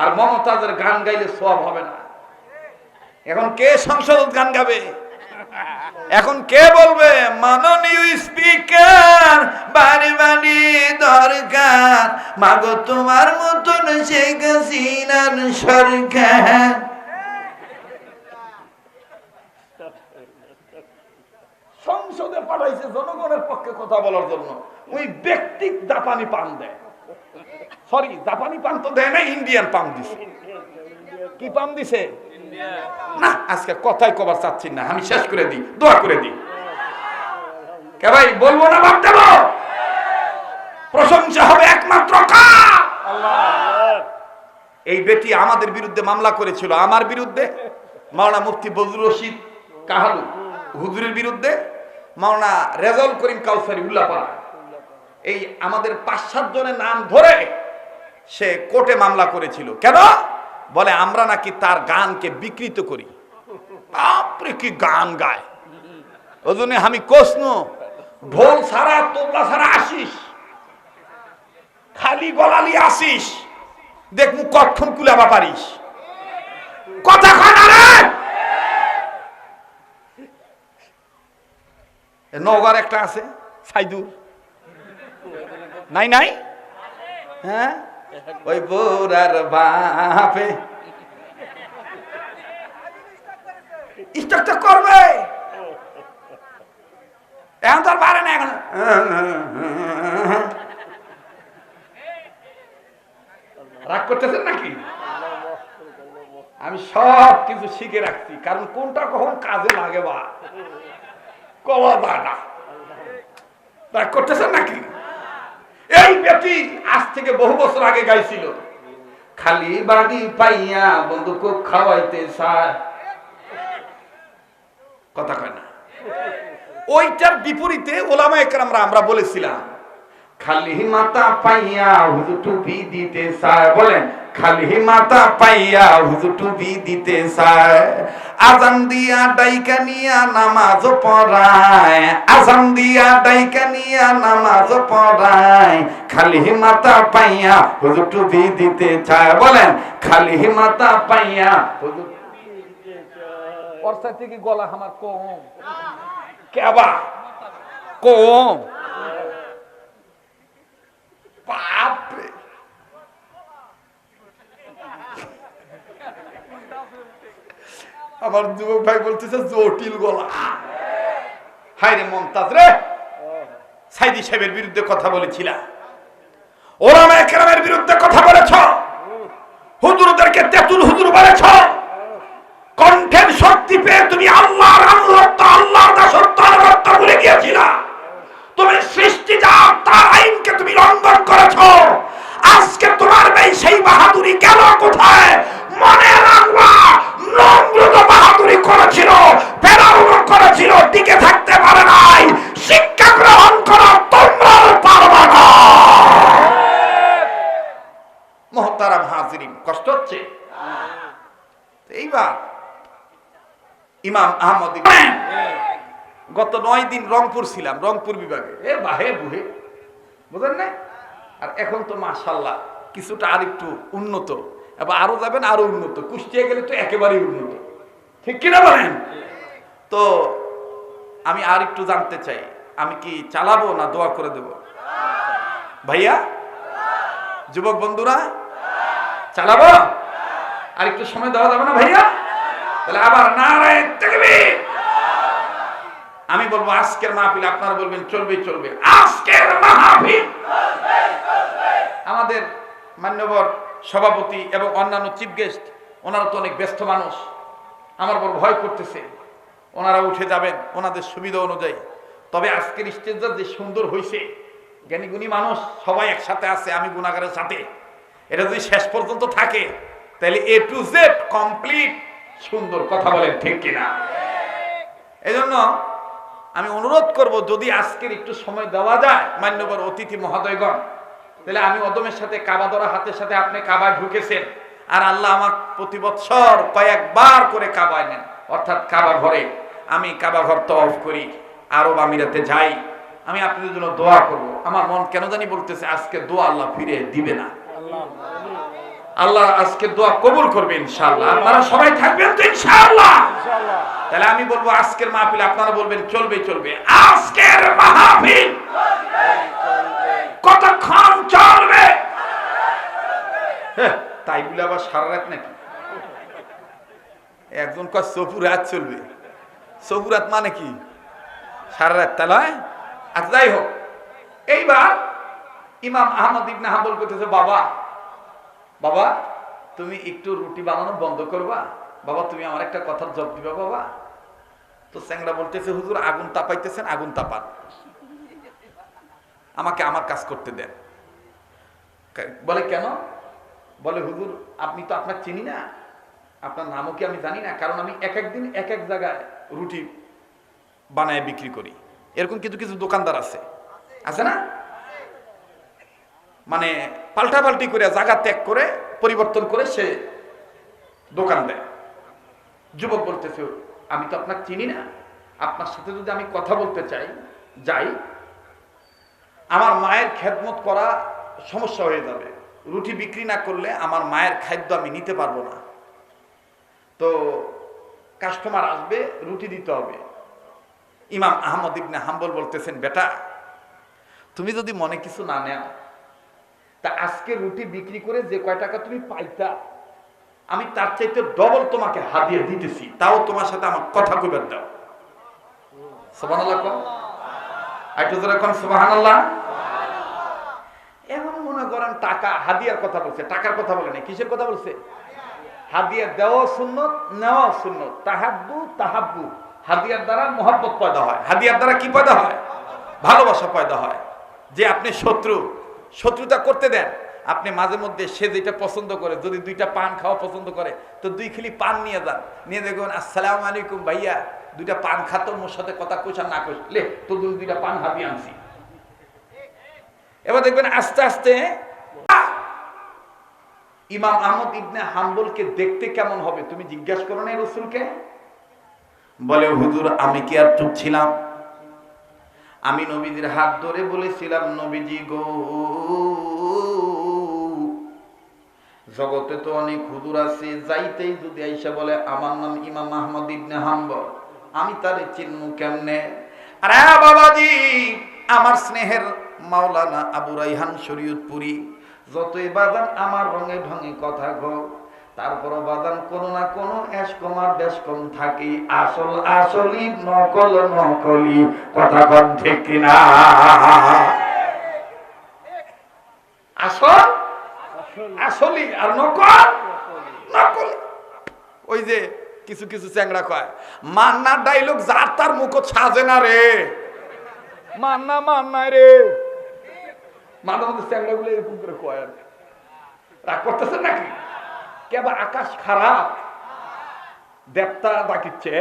আর মমতাজের গান গাইলে সব হবে না। এখন কে সংসদ গান গাবে? এখন কে বলবে? মাননীয় স্পিকার, বাড়ি বাড়ি দরকার। মাগো, তোমার মতন শেখ হাসিনার সরকার। সংসদে পাঠাইছে জনগণের পক্ষে কথা বলার জন্য। ওই ব্যক্তিক দাপানি পান দেয়। সরি জাপানি পান তো দেয় না ইন্ডিয়ান পান দিছে। কি পান দিছে? না, আজকে কথাই কবার চাচ্ছি না, আমি শেষ করে দিই, দোয়া করে দিই। কে ভাই, বলব না ভাব প্রশংসা হবে একমাত্র এই বেটি আমাদের বিরুদ্ধে মামলা করেছিল। আমার বিরুদ্ধে? মাওলানা মুফতি বজরুল রশিদ কাহালু, হুজুরের বিরুদ্ধে? মাওলানা রেজাউল করিম কাউসারি উল্লাপাড়া এই আমাদের পাঁচ সাত জনের নাম ধরে সে কোর্টে মামলা করেছিল। কেন? বলে, আমরা নাকি তার গানকে বিকৃত করি। কি গান গায়। ওই জন্য আমি কোসনু ঢোল ছাড়া, তোবলা ছাড়া আসিস। খালি গলালি আসিস। দেখমু কখন কুলাবা পারিস। কথা কয় না রে! এ নওগাঁর একটা আছে, সাইদুর। নাই নাই? হ্যাঁ? ওই বোরার বাপে। করবে। এখন তো আর পারে না এখন। রাগ করতেছেন নাকি? আমি সব কিছু শিখে রাখছি, কারণ কোনটা কখন কাজে লাগে বা? যায় না। রাগ করতেছেন নাকি? এই ব্যক্তি আজ থেকে বহু বছর আগে গাইছিল। খালি বাড়ি পাইয়া বন্ধুক খাওয়াইতে চায়। কথা কয় না। ওইটার বিপরীতে ওলামা একরামরা আমরা বলেছিলাম, খালি মাতা পাইয়া হুজুর টুপি দিতে চায়। বলেন খালি মাতা পাইয়া হুজুর টুপি দিতে চায়। আজান দিয়া ডাইকা নিয়া নামাজ পড়ায়। আজান দিয়া ডাইকা নিয়া নামাজ পড়ায়। খালি মাতা পাইয়া হুজুর টুপি দিতে চায়। বলেন, খালি মাতা পাইয়া ওর কি গলা আমার কম? কেবা কম। বাপরে আমার যুবক ভাই বলতেছে, জটিল গলা। হায় রে মমতাজ রে। সাইদি সাহেবের বিরুদ্ধে কথা বলেছিলাম। ওরাম একরামের বিরুদ্ধে কথা বলেছ। হুজুরদেরকে তেতুল হুজুর বলেছ কণ্ঠের শক্তি পেয়ে তুমি আল্লাহর আনুগত্য আল্লাহর দাসত্ব আনুগত্য ভুলে গিয়েছিলা তুমি সৃষ্টি যা তার আইনকে তুমি লঙ্ঘন করেছ আজকে তোমার মেয়ে সেই বাহাদুরি গেল কোথায় মনে রাখবা নমরুদ বাহাদুরি করেছিল ফেরাউন করেছিল টিকে থাকতে পারে নাই শিক্ষা গ্রহণ করা তোমরাও পারবা না মহতারাম হাজিরিন কষ্ট হচ্ছে এইবার ইমাম আহমদ ইকবাল। গত নয় দিন রংপুর ছিলাম রংপুর বিভাগে। এ বাহে বুহে। বুঝলেন না আর এখন তো মাশাল্লাহ কিছুটা আর একটু উন্নত। এবার আরও যাবেন আরও উন্নত। কুষ্টিয়া গেলে তো একেবারেই উন্নত। ঠিক কিনা বলেন? তো আমি আর একটু জানতে চাই আমি কি চালাবো না দোয়া করে দেব? ভাইয়া? যুবক বন্ধুরা? চালাবো? আর একটু সময় দেওয়া যাবে না ভাইয়া? তাহলে আবার নারায়ণ আমি বলব আজকের মাহফিল, আপনারা বলবেন চলবে চলবে। আজকের মাহফিল! আমাদের মান্যবর সভাপতি এবং অন্যান্য চিফ গেস্ট ওনারা তো অনেক ব্যস্ত মানুষ। আমার বড় ভয় করতেছে। ওনারা উঠে যাবেন ওনাদের সুবিধা অনুযায়ী। তবে আজকের স্টেজটা যে সুন্দর হয়েছে জ্ঞানীগুণী মানুষ সবাই একসাথে আছে, আমি গুণাগারের সাথে। এটা যদি শেষ পর্যন্ত থাকে তাহলে এ টু জেড কমপ্লিট সুন্দর কথা বলেন, ঠিক কিনা? এই জন্য আমি অনুরোধ করব, যদি আজকের একটু সময় দেওয়া যায়, মান্যবর অতিথি মহোদয়গণ, তাহলে আমি অদমের সাথে কাবা হাতের সাথে আপনি কাবায় ঢুকেছেন, আর আল্লাহ আমার প্রতি বৎসর কয়েকবার করে কাবায় নেন, অর্থাৎ কাবা ঘরে। আমি কাবা ঘর তফ করি, আরব আমিরাতে যাই। আমি আপনাদের জন্য দোয়া করব। আমার মন কেন জানি বলতেছে, আজকে দোয়া আল্লাহ ফিরে দিবে না। আল্লাহ আজকে দোয়া কবুল করবে ইনশাআল্লাহ। আপনারা সবাই থাকবেন তো ইনশাআল্লাহ। তাহলে আমি বলব আজকের মাহফিল আপনারা বলবেন চলবে চলবে। আজকের মাহফিল কতক্ষণ চলবে? হ্যাঁ, তাই বলে আবার সারা রাত নাকি? একজন কয় সফু রাত চলবে। সফু রাত মানে কি? সারা রাত তাহলে হয়? আচ্ছা যাই হোক। এইবার ইমাম আহমদ ইবনে হাম্বল করতেছে বাবা বাবা, তুমি একটু রুটি বানানো বন্ধ করবা। বাবা, তুমি আমার একটা কথার জব দিবা, বাবা। তো স্যাংরা বলতেছে, হুজুর, আগুন তাপাইতেছেন, আগুন তাপান। আমাকে আমার কাজ করতে দেন। বলে, কেন? বলে, হুজুর, আপনি তো আপনার চিনি না। আপনার নামও কি আমি জানি না, কারণ আমি এক এক দিন এক এক জায়গায় রুটি বানায় বিক্রি করি। এরকম কিছু কিছু দোকানদার আছে। আছে না? মানে পাল্টাপাল্টি করে জায়গা ত্যাগ করে, পরিবর্তন করে সে দোকান দেয়। যুবক বলতেছে, আমি তো আপনাকে চিনি না। আপনার সাথে যদি আমি কথা বলতে চাই, যাই, আমার মায়ের খেদমত করা সমস্যা হয়ে যাবে। রুটি বিক্রি না করলে আমার মায়ের খাদ্য আমি নিতে পারব না। তো কাস্টমার আসবে, রুটি দিতে হবে। ইমাম আহমদ ইবনে হাম্বল বলতেছেন, বেটা, তুমি যদি মনে কিছু না নেও তা আজকে রুটি বিক্রি করে যে কয় টাকা তুমি পাইতা? আমি তার চাইতে ডবল তোমাকে হাতিয়ে দিতেছি, তাও তোমার সাথে আমার কথা কইবার দাও। সুবহানাল্লাহ এখন মনে টাকা, হাদিয়ার কথা বলছে, টাকার কথা বলে নাই, কিসের কথা বলছে? হাদিয়া দেওয়া সুন্নত, নেওয়া সুন্নত, তাহাব্বু তাহাব্বু। হাদিয়ার দ্বারা পয়দা হয়। হাদিয়ার দ্বারা কি হয়? ভালোবাসা পয়দা হয়। যে আপনি শত্রু শত্রুতা করতে দেন। আপনি মাঝে মধ্যে সে যেটা পছন্দ করে, যদি দুইটা পান খাওয়া পছন্দ করে, তো দুই খিলি পান নিয়ে যান। নিয়ে দেখবেন আসসালাম আলাইকুম ভাইয়া, দুইটা পান খাতো মোর সাথে কথা কোষ না কোষ লে তো দুই দুইটা পান হাতি আনছি। এবার দেখবেন, আস্তে আস্তে! ইমাম আহমদ ইবনে হাম্বলকে দেখতে কেমন হবে তুমি জিজ্ঞাসা করো না রসুলকে। বলে, হুজুর, আমি কি আর চুপ ছিলাম? আমি নবীজির হাত ধরে বলেছিলাম, নবীজি গো। জগতে তো অনেক হুজুর আছে, যাইতেই যদি আইসা বলে, আমার নাম ইমাম আহমদ ইবনে হাম্বল, আমি তারে চিহ্ন কেমনে? আরে বাবাজি, আমার স্নেহের মাওলানা আবু রাইহান শরীয়তপুরি, যতই বাজান, আমার রঙে ঢঙে কথা গো। তারপরও বাদান কোনো না কোনো এস কমার বেশ কম থাকি। আসল আসলি নকল নকলি কথা কন ঠিক কিনা? আসল? আসলি আর নকল? নকল। ওই যে কিছু কিছু চ্যাংড়া কয় মান্নার ডাইলগ যার তার মুখ সাজে না রে। মান্না, মান্নায় রে। মাঝে মধ্যে চ্যাংড়া গুলো এরকম করে কয় আর রাগ করতেছে নাকি? কেবা আকাশ খারাপ? দেবতা ডাকিচ্ছে।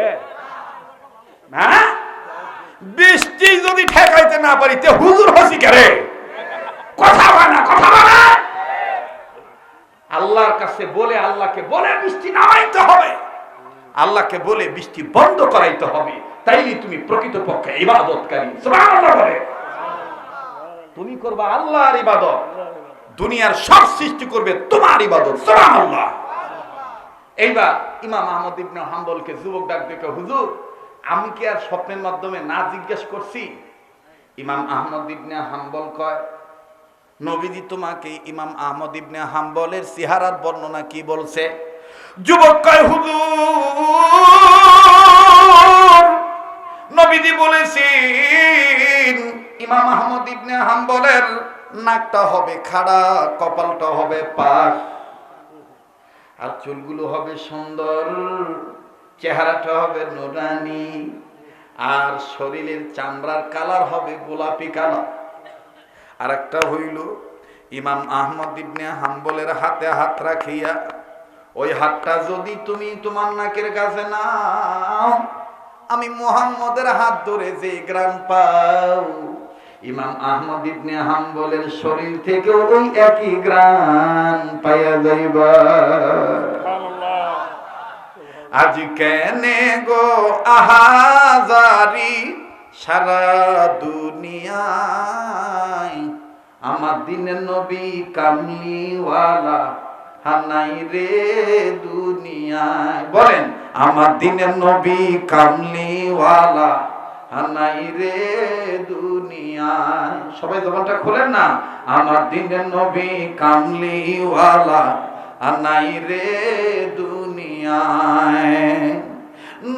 বৃষ্টি যদি ঠেকাইতে না পারি, তে হুজুর হসি করে কথা হয় না, কথা বলে না। আল্লাহর কাছে বলে, আল্লাহকে বলে বৃষ্টি নামাইতে হবে। আল্লাহকে বলে বৃষ্টি বন্ধ করাইতে হবে। তাইলে তুমি প্রকৃতপক্ষে ইবাদতকারী। সুবহানাল্লাহ বলে। তুমি করবা আল্লাহর ইবাদত। দুনিয়ার সব সৃষ্টি করবে তোমার ইবাদত এইবার ইমাম আহমদ ইবনে হাম্বলকে যুবক ডাক দেখে, হুজুর, আমি কি আর স্বপ্নের মাধ্যমে না জিজ্ঞেস করছি? ইমাম আহমদ ইবনে হাম্বল কয়, নবীজি তোমাকে ইমাম আহমদ ইবনে হাম্বলের সিহারার বর্ণনা কি বলছে? যুবক কয়, হুজুর, নবীজি বলেছেন, ইমাম আহমদ ইবনে হাম্বলের নাকটা হবে খাড়া, কপালটা হবে পাক। আর চুলগুলো হবে সুন্দর, চেহারাটা হবে নোরানি আর শরীরের চামড়ার কালার হবে গোলাপি কালার। আর একটা হইল, ইমাম আহমদ ইবনে হাম্বলের হাতে হাত রাখিয়া, ওই হাতটা যদি তুমি তোমার নাকের কাছে নাও, আমি মোহাম্মদের হাত ধরে যে গ্রাম পাও। ইমাম আহমদ ইবনে হাম্বলের শরীর থেকে ওই একই গ্রাম পাইয়া যাইবা। আজ কেনে গো আহাজারি? সারা দুনিয়ায় আমার দিনের নবী কামলিওয়ালা হানাই রে দুনিয়ায়। বলেন, আমার দিনের নবী কামলিওয়ালা হানাই রে দুনিয়ায়। সবাই দোকানটা খোলেন না? আমার দিনের নবী কামলিওয়ালা। নাই রে দুনিয়ায়।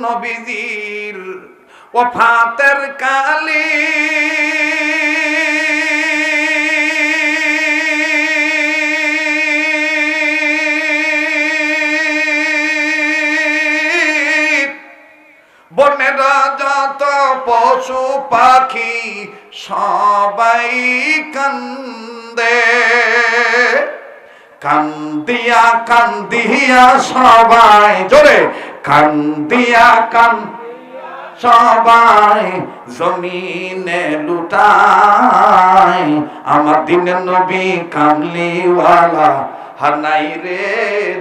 নবীজির ওফাতের কালী। পশু পাখি সবাই কান্দে। কান্দিয়া কান্দিয়া সবাই, জোরে, কান্দিয়া কান সবাই জমিনে লুটাই আমার দিনের নবী কামলিওয়ালা হানাই রে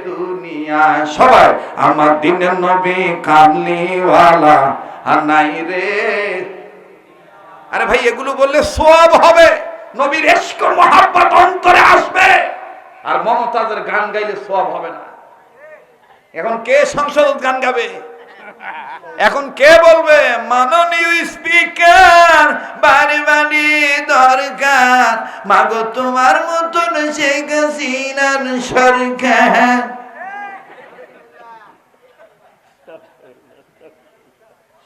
দুনিয়ায় সবাই, আমার দিনের নবী কামলিওয়ালা হানাই রে। আরে ভাই, এগুলো বললে সব হবে। নবীর এসকর মহাব্বত অন্তরে আসবে। আর মমতাজের গান গাইলে সব হবে না। এখন কে সংসদ গান গাবে? এখন কে বলবে? মাননীয় স্পিকার, বাড়ি বাড়ি দরকার। মাগো, তোমার মতন শেখ হাসিনার সরকার।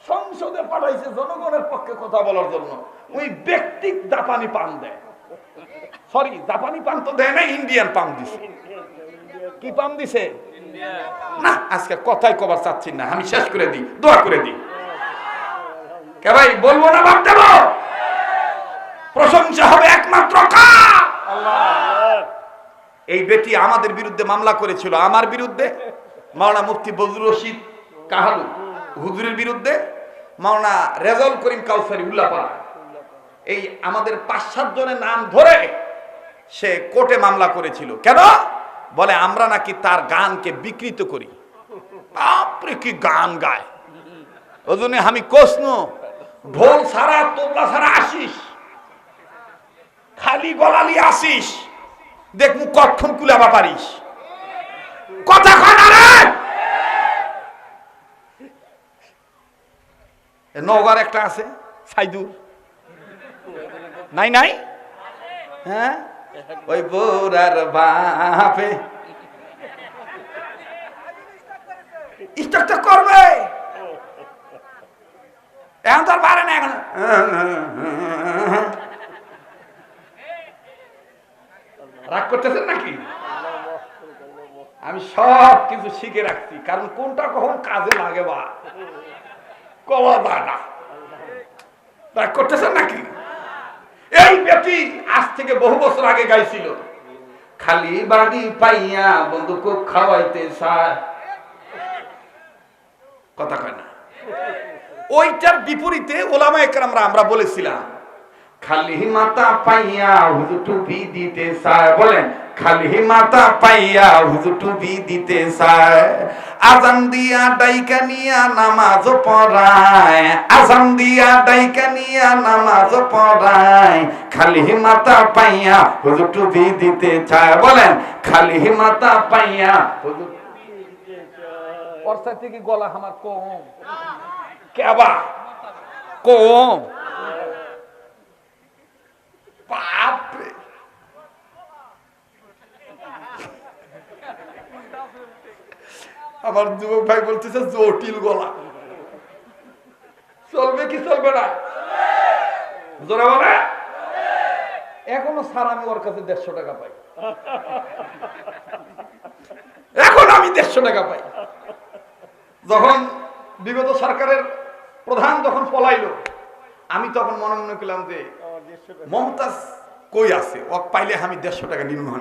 সংসদে পাঠাইছে জনগণের পক্ষে কথা বলার জন্য। ওই ব্যক্তিক জাপানি পান দেয়। সরি জাপানি পান তো দেয় না, ইন্ডিয়ান পান দিছে। কি পান দিছে? না, আজকে কথাই কবার চাচ্ছি না, আমি শেষ করে দিই, দোয়া করে দিই। কে ভাই, বলব না দেব? প্রশংসা হবে একমাত্র এই বেটি আমাদের বিরুদ্ধে মামলা করেছিল, আমার বিরুদ্ধে? মাওলানা মুফতি বজরুল রশিদ কাহালু, হুজুরের বিরুদ্ধে? মাওলানা রেজাউল করিম কাউসারি উল্লাপাড়া এই আমাদের পাঁচ সাত জনের নাম ধরে সে কোর্টে মামলা করেছিল। কেন? বলে, আমরা নাকি তার গানকে বিকৃত করি। বাপরে, কি গান গায়। ওই জন্য আমি কোসনু ঢোল ছাড়া তোবলা ছাড়া আসিস। খালি গলালি আসিস। দেখ মু কখন কুলাবা পারিস। কথা কয় না রে! এ নওগাঁর একটা আছে, সাইদুর। নাই নাই? হ্যাঁ? ওই বোরার বাপে। করবে। এখন তো পারে না এখন। রাগ করতেছেন নাকি? আমি সব কিছু শিখে রাখছি, কারণ কোনটা কখন কাজে লাগে বা? যায় না। রাগ করতেছেন নাকি? এই ব্যক্তি আজ থেকে বহু বছর আগে গাইছিল। খালি বাড়ি পাইয়া বন্ধুক খাওয়াইতে চায়। কথা কয় না। ওইটার বিপরীতে ওলামা একরামরা আমরা বলেছিলাম খালি মাতা পাইয়া হুজুর টুপি দিতে চায়। বলেন, খালি মাতা পাইয়া হুজুর টুপি দিতে চায়। আজান দিয়া ডাইকা নিয়া নামাজ পড়ায়। আজান দিয়া ডাইকা নিয়া নামাজ পড়ায়। খালি মাতা পাইয়া হুজুর টুপি দিতে চায়। বলেন, খালি মাতা পাইয়া হুজুর অর্থাৎ গলা আমার কম? কেবা? কম। বাপরে আমার যুবক ভাই বলতেছে, জটিল গলা। চলবে কি চলবে না? জোরে বলে। এখনও স্যার, আমি ওর কাছে দেড়শো টাকা পাই। এখন আমি দেড়শো টাকা পাই। যখন বিগত সরকারের প্রধান যখন পলাইলো, আমি তখন মনে মনে করলাম যে মমতাজ কই আছে? ও পাইলে আমি দেড়শো টাকা নির্মাণ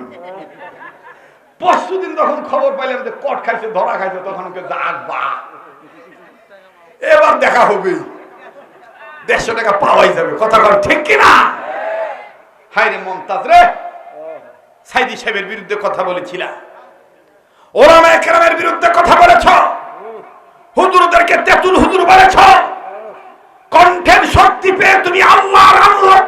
পরশু দিন যখন খবর পাইলাম যে কট খাইছে, ধরা খাইছে, তখন ওকে যাক বা এবার দেখা হবে। দেড়শো টাকা পাওয়াই যাবে। কথা কর ঠিক কিনা হাই রে মমতাজ রে। সাইদি সাহেবের বিরুদ্ধে কথা বলেছিলাম ওরামা একরামের বিরুদ্ধে কথা বলেছ। হুজুরদেরকে তেতুল হুজুর বলেছ। কণ্ঠের শক্তি পেয়ে তুমি আল্লাহর আনুগত্য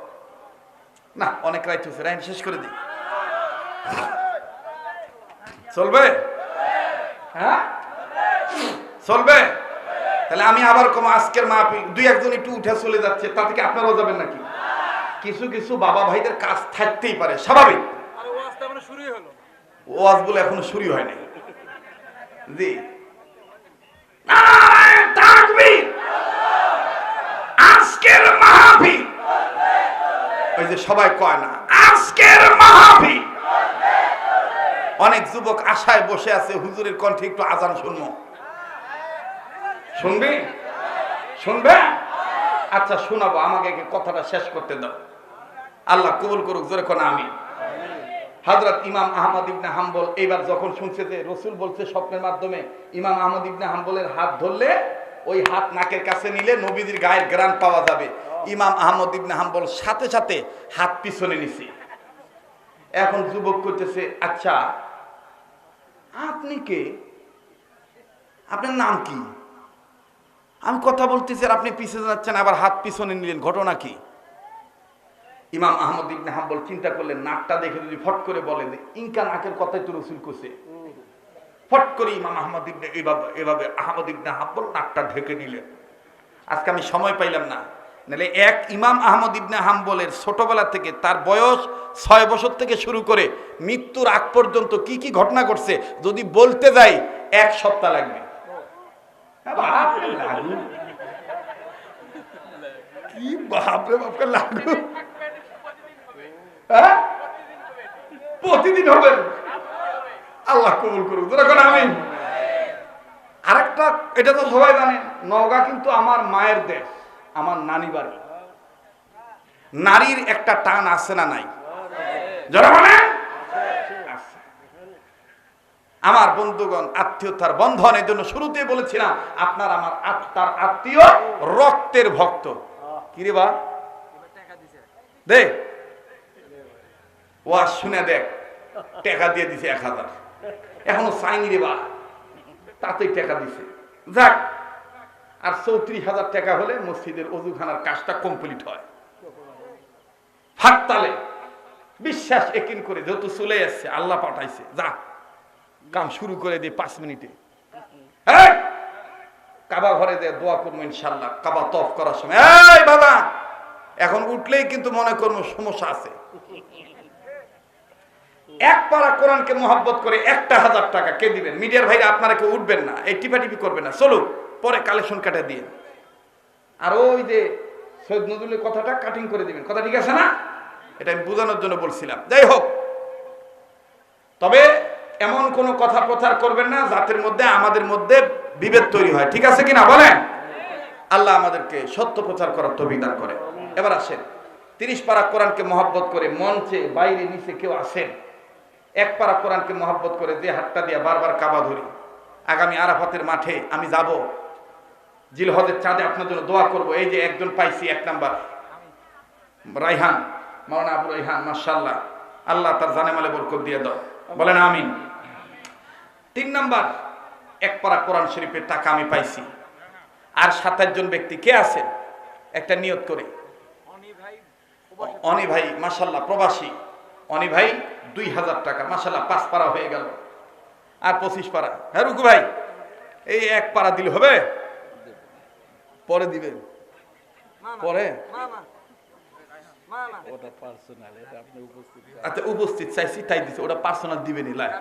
না অনেক রাইট হয়েছে রাইন শেষ করে দিই। চলবে? হ্যাঁ? চলবে? তাহলে আমি আবার কম আজকের মাহফি দুই একজন একটু উঠে চলে যাচ্ছে তা থেকে আপনারাও যাবেন নাকি? কিছু কিছু বাবা ভাইদের কাজ থাকতেই পারে স্বাভাবিক। ওয়াজ বলে এখনও শুরু হয়নি। জি। তাকবীর! আজকের মাহফিল ওই যে সবাই কয় না, আজকের মাহফিল অনেক যুবক আশায় বসে আছে, হুজুরের কণ্ঠে একটু আজান শুনব। শুনবি? শুনবে? আচ্ছা শোনাবো, আমাকে কথাটা শেষ করতে দাও। আল্লাহ কবুল করুক, জোরে কোন আমি হযরত ইমাম আহমদ ইবনে হাম্বল এইবার যখন শুনছে যে রসুল বলছে স্বপ্নের মাধ্যমে, ইমাম আহমদ ইবনে হাম্বলের হাত ধরলে ওই হাত নাকের কাছে নিলে নবীদের গায়ের গ্রান পাওয়া যাবে। ইমাম আহমদ ইবনে হাম্বল সাথে সাথে হাত পিছনে নিছে। এখন যুবক করতেছে আচ্ছা আপনি কে? আপনার নাম কি? আমি কথা বলতেছি আর আপনি পিছনে যাচ্ছেন, আবার হাত পিছনে নিলেন। ঘটনা কি? ইমাম আহমদ ইবনে হাম্বল চিন্তা করলেন, নাকটা দেখে যদি ফট করে বলে যে ইনকা নাকের কথাই তো রসুল করছে ফট করে ইমাম আহমদ ইবনে এভাবে এভাবে আহমদ ইবনে হাম্বল নাকটা ঢেকে নিলেন আজকে আমি সময় পাইলাম না। নাহলে এক ইমাম আহমদ ইবনে হাম্বলের ছোটবেলা থেকে তার বয়স ছয় বছর থেকে শুরু করে মৃত্যুর আগ পর্যন্ত কি কি ঘটনা ঘটছে, যদি বলতে যাই, এক সপ্তাহ লাগবে। হ্যাঁ। কি বাপরে বাপরে লাগু। হ্যাঁ? প্রতিদিন হবে। আল্লাহ কবুল করুক। যখন আমি আরেকটা, এটা তো সবাই জানে, নওগাঁ কিন্তু আমার মায়ের দেশ, আমার নানি বাড়ি। নারীর একটা টান আছে না নাই? যারা মানে আমার বন্ধুগণ, আত্মীয়তার বন্ধন, এই জন্য শুরুতে বলেছিলাম, আপনার আমার আত্মার আত্মীয় রক্তের ভক্ত। কিরে বা? দেখ ওয়া শুনে দেখ, টাকা দিয়ে দিছে এক হাজার। এখনও সাইনি রে বা তাতেই টাকা দিছে। যাক, আর চৌত্রিশ হাজার টাকা হলে মসজিদের অজুখানার কাজটা কমপ্লিট হয়। ফাঁকতালে বিশ্বাস একিন করে, যেহেতু চলে আসছে, আল্লাহ পাঠাইছে। যা, কাম শুরু করে দিয়ে পাঁচ মিনিটে! কাবা ঘরে দিয়ে দোয়া করব ইনশাল্লাহ কাবা তফ করার সময়। এই বাবা, এখন উঠলেই কিন্তু মনে করব সমস্যা আছে। এক পারা কোরআনকে মহব্বত করে একটা হাজার টাকা কে দিবেন? মিডিয়ার ভাইরা আপনারা কেউ উঠবেন না, এই টিপাটিপি করবেন না। চলো, পরে কালেকশন কাটা দিয়ে। আর ওই যে সৈয়দ নজরুলের কথাটা কাটিং করে দিবেন। কথা ঠিক আছে না? এটা আমি বোঝানোর জন্য বলছিলাম। যাই হোক। তবে এমন কোনো কথা প্রচার করবেন না, জাতির মধ্যে, আমাদের মধ্যে বিভেদ তৈরি হয়। ঠিক আছে কিনা বলেন? আল্লাহ আমাদেরকে সত্য প্রচার করার তবিদান করে। এবার আসেন। তিরিশ পারা কোরআনকে মহব্বত করে মঞ্চে, বাইরে, নিচে কেউ আসেন। এক পারা কোরআনকে মহব্বত করে যে হাতটা দিয়ে বারবার কাবা ধরি। আগামী আরাফাতের মাঠে আমি যাব। জিলহদের চাঁদে আপনার জন্য দোয়া করব। এই যে একজন পাইছি এক নাম্বার। রাইহান, মাওলানা আবু রাইহান মার্শাল্লাহ আল্লাহ তার জানে মালে বরকত দিয়ে দাও। বলেন আমিন। তিন নাম্বার এক পারা কোরআন শরীফের টাকা আমি পাইছি। আর সাতাশ জন ব্যক্তি কে আছেন? একটা নিয়ত করে। অনি ভাই মাসাল্লাহ প্রবাসী। অনি ভাই দুই হাজার টাকা মাসাল্লাহ পাঁচ পাড়া হয়ে গেল। আর পঁচিশ পাড়া। হ্যাঁ রুকু ভাই এই এক পাড়া দিলে হবে? পরে দিবেন না না পরে আচ্ছা উপস্থিত চাইছি তাই দিচ্ছে ওটা পার্সোনাল দিবেনি লাই